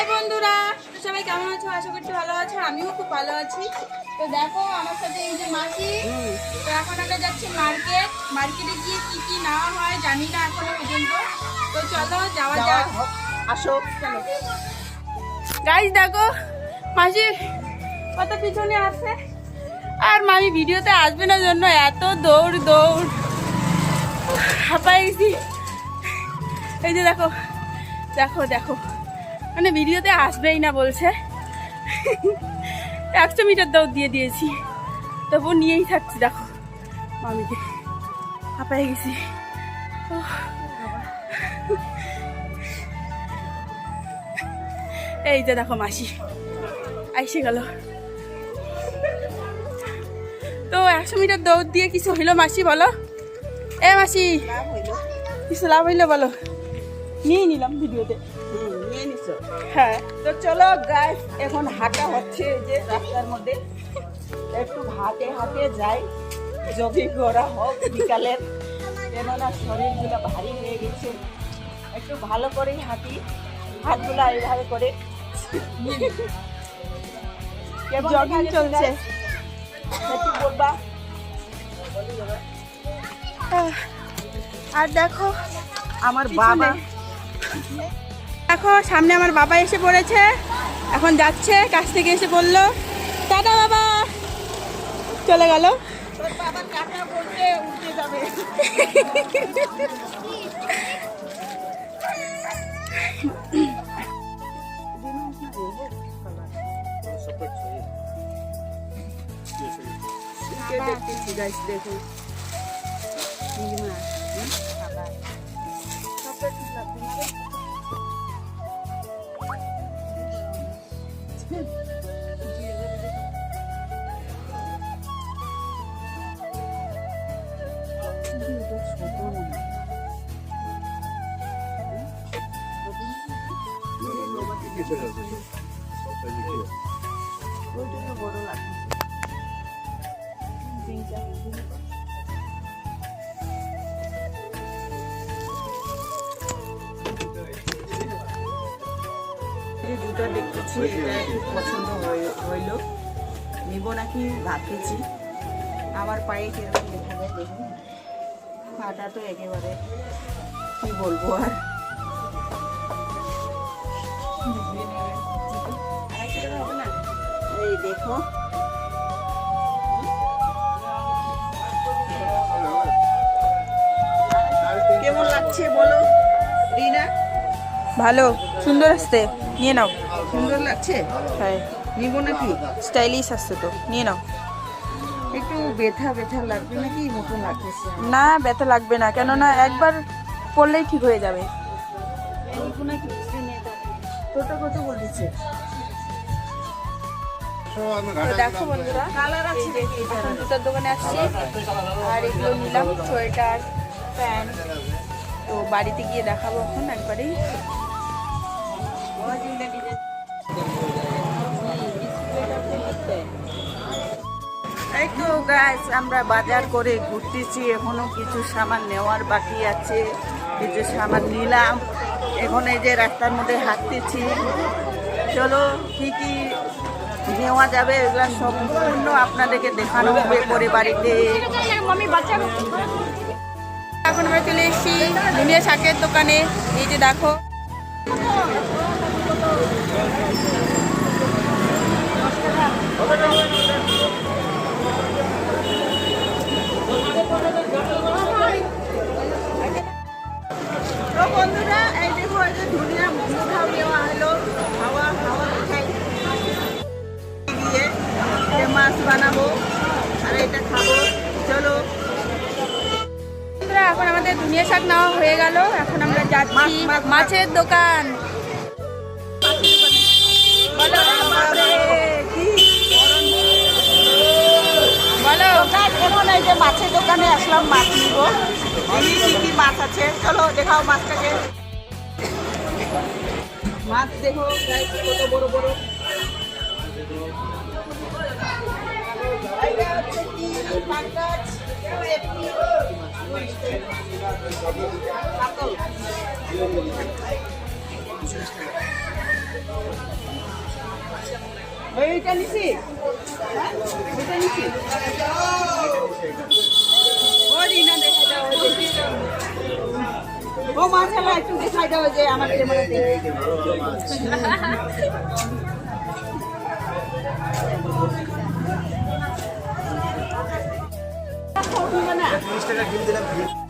High বন্ধুরা সবাই কেমন আছো? আশা করছি ভালো আছো আমিও খুব ভালো আছি। তো দেখো আমার সাথে এই যে মাসি তো এখন আমরা যাচ্ছি মার্কেট। মার্কেটে গিয়ে কি কি নেওয়া হয় জানি না এখনও পর্যন্ত। তো চলো যাওয়া যাক। আসো। চলো। গাইজ দেখো মাসি কত পিছনে আছে? আর মামি ভিডিওতে আসবে না জন্য এত দৌড় দৌড়। হাঁপাই গেছি। এই যে দেখো দেখো দেখো। মানে ভিডিওতে আসবেই না বলছে। একশো মিটার দৌড় দিয়ে দিয়েছি। তবু নিয়েই থাকছি, দেখো। মামিকে হাঁপাই গেছি। এই যে দেখো মাসি, আইসে গেল। তো একশো মিটার দৌড় দিয়ে কিছু হইল মাসি, বলো? এ মাসি, কিছু লাভ হইল বলো? নিয়ে নিলাম ভিডিওতে। হ্যাঁ। তো চলো গাইস এখন হাঁটা হচ্ছে যে রাস্তার মধ্যে। একটু হাঁটে হাঁটে যাই জগিং করা হোক বিকালের। কেননা শরীরগুলো ভারী হয়ে গেছে। একটু ভালো করেই হাঁটি হাতগুলো এইভাবে করে। জগিং চলছে। একটু বলবা। আর দেখো আমার বাবা দেখো, সামনে আমার বাবা এসে পড়েছে। এখন যাচ্ছে, কাছ থেকে এসে বলল টাটা বাবা! চলে গেল। দেখুন জুতা দেখতেছি, এটা পছন্দ হইল। নিব নাকি? ভাবতেছি আমার পায়ে কীরকম দেখা যায় দেখুন। পাটা তো একেবারে কি বলব আর? এই দেখো কেমন লাগছে বলো? রিনা? ভালো সুন্দর আসছে নিয়ে নাও। সুন্দর লাগছে? হ্যাঁ। নিব নাকি? স্টাইলিশ আসছে তো নিয়ে নাও। একটু ব্যথা ব্যথা লাগবে নাকি? মতন লাগতেছে না ব্যথা লাগবে না কেননা একবার পরলেই ঠিক হয়ে যাবে। টোটো কত বলেছে? দেখো বন্ধুরা কালার আছে। এখন জুতার দোকানে আসছি। আর এগুলো নিলাম সোয়েটার প্যান্ট। তো বাড়িতে গিয়ে দেখাবো এখন একবারেই। এই তো গাছ আমরা বাজার করে ঘুরতেছি। এখনও কিছু সামান নেওয়ার বাকি আছে। কিছু সামান নিলাম। এখন এই যে রাস্তার মধ্যে হাঁটতেছি। চলো, কি কি নেওয়া যাবে, এগুলো সম্পূর্ণ আপনাদেরকে দেখানো হবে পরে বাড়িতে এখন আমরা চলে এসেছি দুনিয়া শাকের দোকানে। এই যে দেখো। আমাদের দুনিয়া শাক নেওয়া হয়ে গেল। এখন আমরা যাচ্ছি মাছ, মাছ, মাছ। মাছের দোকান। বলো এই যে মাছের দোকানে আসলাম মাছ নিব? দেখি কি কি মাছ আছে? চলো দেখাও মাছটাকে। মাছ দেখো কত বড় বড়। এইটা নিছি হ্যাঁ? এইটা নিছি ওই একটু দেখাই দাও যে আমার ক্যামেরাতে মনে হয়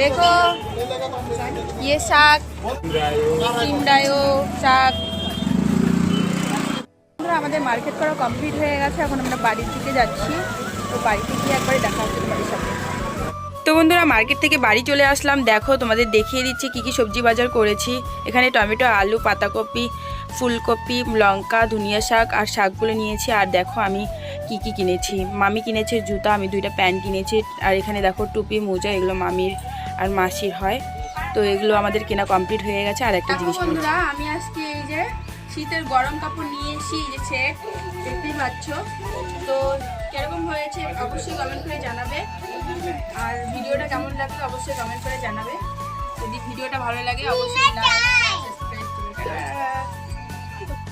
দেখো ইয়ে শাক সিমডায়ো শাক। আমাদের মার্কেট করা কমপ্লিট হয়ে গেছে, এখন আমরা বাড়ির দিকে যাচ্ছি। তো বাড়িতে গিয়ে একবারে দেখা হচ্ছে তোমাদের সাথে। তো বন্ধুরা, মার্কেট থেকে বাড়ি চলে আসলাম। দেখো, তোমাদের দেখিয়ে দিচ্ছি কি কি সবজি বাজার করেছি। এখানে টমেটো, আলু, পাতাকপি, ফুলকপি, লঙ্কা, ধনিয়া শাক আর শাকগুলো নিয়েছি। আর দেখো, আমি কি কি কিনেছি? মামি কিনেছে জুতা আমি দুইটা প্যান্ট কিনেছি। আর এখানে দেখো টুপি মোজা এগুলো মামির আর মাসির হয়। তো এগুলো আমাদের কেনা কমপ্লিট হয়ে গেছে। আর একটা জিনিস বন্ধুরা আমি আজকে এই যে শীতের গরম কাপড় নিয়ে এসি এই যে সেট দেখতেই পাচ্ছ। তো কীরকম হয়েছে অবশ্যই কমেন্ট করে জানাবে। আর ভিডিওটা কেমন লাগবে অবশ্যই কমেন্ট করে জানাবে। যদি ভিডিওটা ভালো লাগে অবশ্যই